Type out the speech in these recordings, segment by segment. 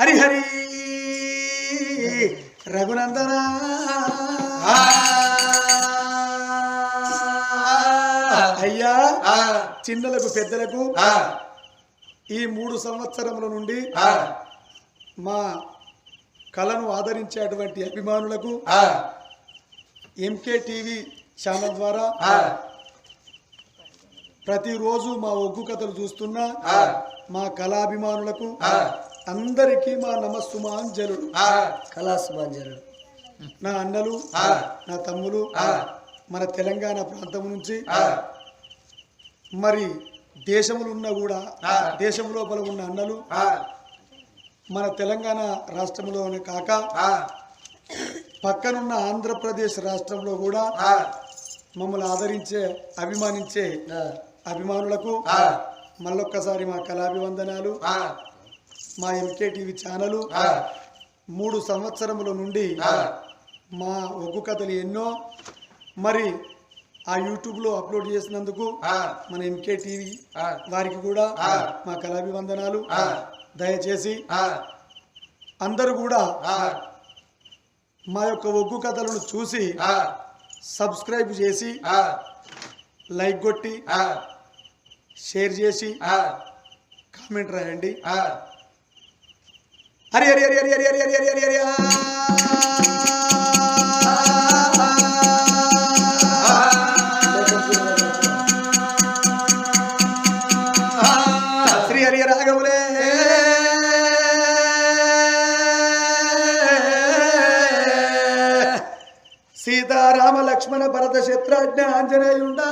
హరిహరి రఘునందన. అయ్యా చిన్నలకు పెద్దలకు ఈ మూడు సంవత్సరముల నుండి మా కళను ఆదరించేటువంటి అభిమానులకు ఎంకే టీవీ ఛానల్ ద్వారా ప్రతిరోజు మా ఒగ్గు కథలు చూస్తున్నా మా కళాభిమానులకు అందరికీ మా నమస్సుమాంజలుడు కళాసుమాంజనుడు. నా అన్నలు నా తమ్ములు మన తెలంగాణ ప్రాంతం నుంచి మరి దేశములు ఉన్న కూడా దేశం లోపల ఉన్న అన్నలు మన తెలంగాణ రాష్ట్రంలోనే కాక పక్కనున్న ఆంధ్రప్రదేశ్ రాష్ట్రంలో కూడా మమ్మల్ని ఆదరించే అభిమానించే అభిమానులకు మళ్ళొక్కసారి మా కళాభివందనాలు. మా ఎంకే టీవీ ఛానల్ మూడు సంవత్సరముల నుండి మా ఒగ్గు కథలు ఎన్నో మరి ఆ యూట్యూబ్లో అప్లోడ్ చేసినందుకు మన ఎంకే టీవీ వారికి కూడా మా కళాభివందనాలు. దయచేసి అందరూ కూడా మా యొక్క ఒగ్గు కథలను చూసి సబ్స్క్రైబ్ చేసి లైక్ కొట్టి షేర్ చేసి కామెంట్ రాయండి. హరి హరి హరి హరి హరి హరి హరి హరి హరి హరి శ్రీ హరి రాఘవులే. సీతారామ లక్ష్మణ భరత శత్రుఘ్న ఆంజనేయుండా.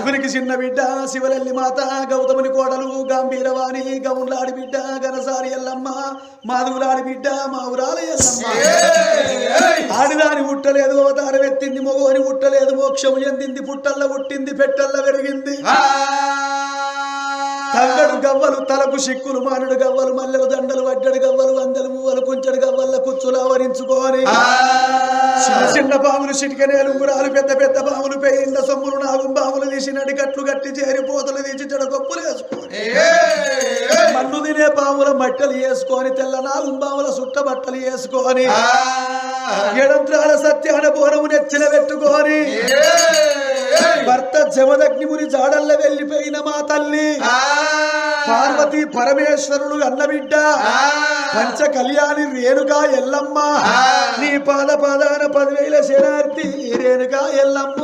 శివునికి చిన్న బిడ్డ శివలల్లి మాత గౌతముని కోడలు గంభీరవాణి గౌన్లాడి బిడ్డ గనసారి ఎల్లమ్మ మాధవులాడి బిడ్డ మా ఎల్లమ్మ. ఆడిదాని పుట్టలేదు అవతారం ఎత్తింది మగోని పుట్టలేదు మోక్షం చెందింది పుట్టల్ల పుట్టింది పెట్టల్ల పెరిగింది. తంగడు గవ్వలు తలకు సిక్కులు మానుడు గవ్వలు మల్లెలు దండలు వడ్డడు గవ్వలు వందలు మువ్వలు కుంచెడు గవ్వల కుచ్చులు ఆవరించుకొని. చిన్న పాములు చిటికనేలు ఉంగురాలు పెద్ద పెద్ద పాములు పేయిండ సొమ్ములు నాగుం పాములు తీసి నడికట్లు గట్టి చేరి పోతలు తీసి చెడగొప్పులు వేసుకొని. మన్ను తినే పాముల మట్టలు వేసుకొని తెల్ల నాగుం పాముల సుట్ట బట్టలు వేసుకొని ఎడంత్రాల సత్యాన బోనము నెచ్చిన పెట్టుకొని భర్త జమదగ్నిముని జాడల్ల వెళ్ళిపోయిన మా తల్లి. పార్వతి పరమేశ్వరుడు అన్నబిడ్డ. పంచ కళ్యాణి రేణుగా ఎల్లమ్మ. నీ పాద పాదాన పదివేల శనార్థి రేణుగా ఎల్లమ్మ.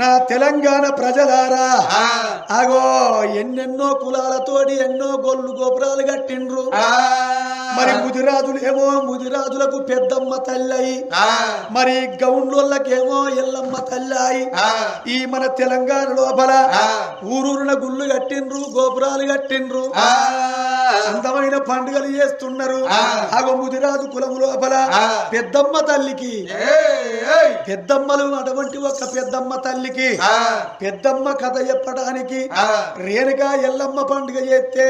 నా తెలంగాణ ప్రజలారా అగో ఎన్నెన్నో కులాలతోటి ఎన్నో గొల్లు గోపురాలు కట్టిండ్రు. మరి ముదిరాజులేమో ముదిరాజులకు పెద్దమ్మ తల్లయి మరి గౌండ్లకేమో ఎల్లమ్మ తల్లాయి ఈ మన తెలంగాణ లోపల ఊరూరున గుళ్ళు కట్టిండ్రు గోపురాలు కట్టిండ్రు. అందమైన పండుగలు చేస్తున్నారు. అగో ముదిరాజు కులము లోపల పెద్దమ్మ తల్లికి. పెద్దమ్మలు అటువంటి ఒక పెద్దమ్మ తల్లికి. పెద్దమ్మ కథ చెప్పడానికి రేణుకా ఎల్లమ్మ పండుగ చేస్తే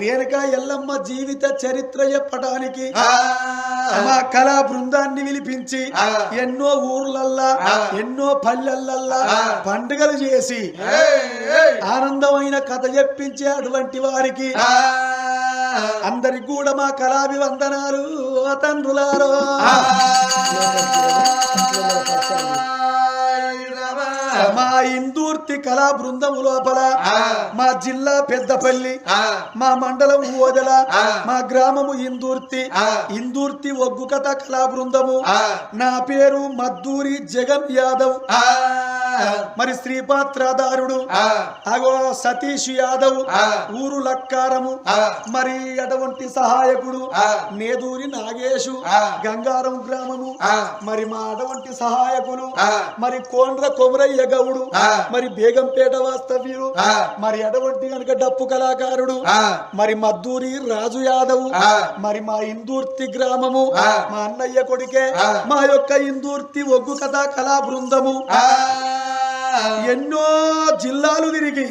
రేణుకా ఎల్లమ్మ జీవిత చరిత్ర చెప్పడానికి మా కళా బృందాన్ని పిలిపించి ఎన్నో ఊర్లల్లా ఎన్నో పల్లెలల్లా పండుగలు చేసి ఆనందమైన కథ చెప్పించే అటువంటి వారికి అందరికి కూడా మా కళాభివందనాలు తండ్రులారో. మా ఇందూర్తి కళా బృందం లోపల మా జిల్లా పెద్దపల్లి మా మండలం ఓదల మా గ్రామము ఇందూర్తి ఇందూర్తి ఒగ్గు కథ కళా బృందము. నా పేరు మద్దూరి జగన్ యాదవ్. మరి శ్రీపాత్రదారుడు అగో సతీష్ యాదవ్ ఊరు లక్కారము. మరి అటువంటి సహాయకుడు నేదూరి నాగేశు గంగారం గ్రామము. మరి మా అటువంటి సహాయకులు మరి కోండ్ర కొమరయ్య గౌడు. మరి బేగంపేట వాస్తవ్యుడు. మరి అటువంటి కనుక డప్పు కళాకారుడు. మరి మద్దూరి రాజు యాదవ్. మరి మా ఇందూర్తి గ్రామము. మా అన్నయ్య కొడుకే. మా యొక్క ఇందూర్తి ఒగ్గు కథా కళా బృందము. ఎన్నో జిల్లాలు తిరిగి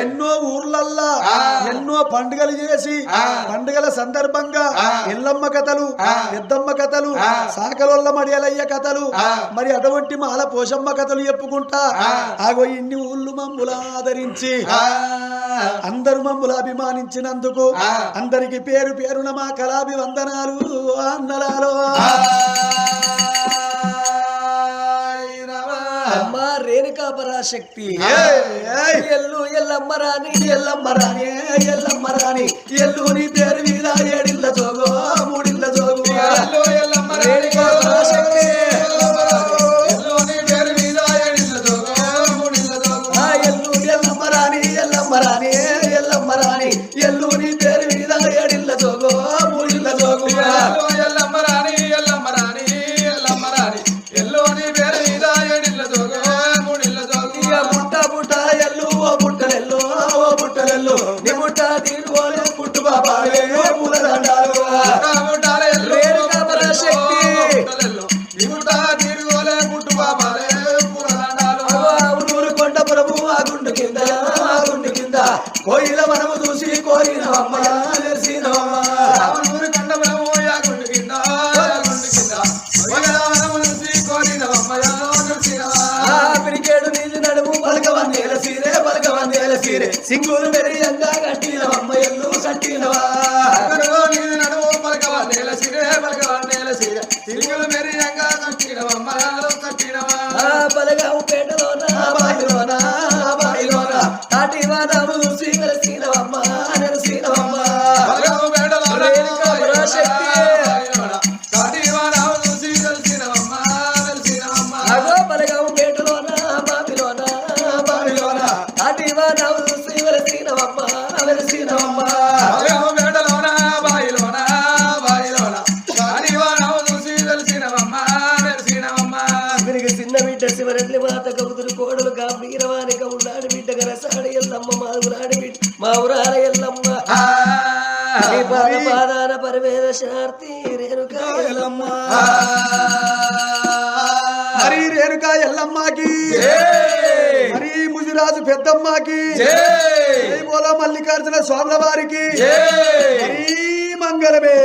ఎన్నో ఊర్లల్లా ఎన్నో పండుగలు చేసి పండుగల సందర్భంగా ఎల్లమ్మ కథలు పెద్దమ్మ కథలు సాకలొల్ల మడియలయ్య కథలు మరి అటువంటి మాల పోషమ్మ కథలు చెప్పుకుంటా ఆగో ఇన్ని ఊళ్ళు మమ్ముల ఆదరించి అందరు మమ్ముల అభిమానించినందుకు అందరికి పేరు పేరున మా కళాభి వందనాలు అన్నలాలో రేణుకా పరాశక్తి. ఎల్లు ఎల్లమ్మ రాణి ఎల్లమ్మ రాణి ఎల్లమ్మ రాణి ఎల్లు నీ పేరు కోయిల మనము చూసి పిరికేడు నీళ్ళు నడుము పలకవందేల సీరే పలకవందేల సీరే. సింగులు మెరియంగా కట్టినవమ్మ ఎల్లు కట్టినవా శివరెడ్డి మాత కబుతులు కోడలు గంభీరవానిక ఉన్నాడు బిడ్డ గరసాడి ఎల్లమ్మ మా ఊరాడి బిడ్డ మా ఊరాల ఎల్లమ్మ ఈ పాద పాదాన పరివేద శార్తి రేణుక ఎల్లమ్మ. మరి రేణుకా ఎల్లమ్మకి. మరి ముదిరాజు పెద్దమ్మకి. జై. బోలో మల్లికార్జున స్వాముల వారికి. మరి మంగళమే.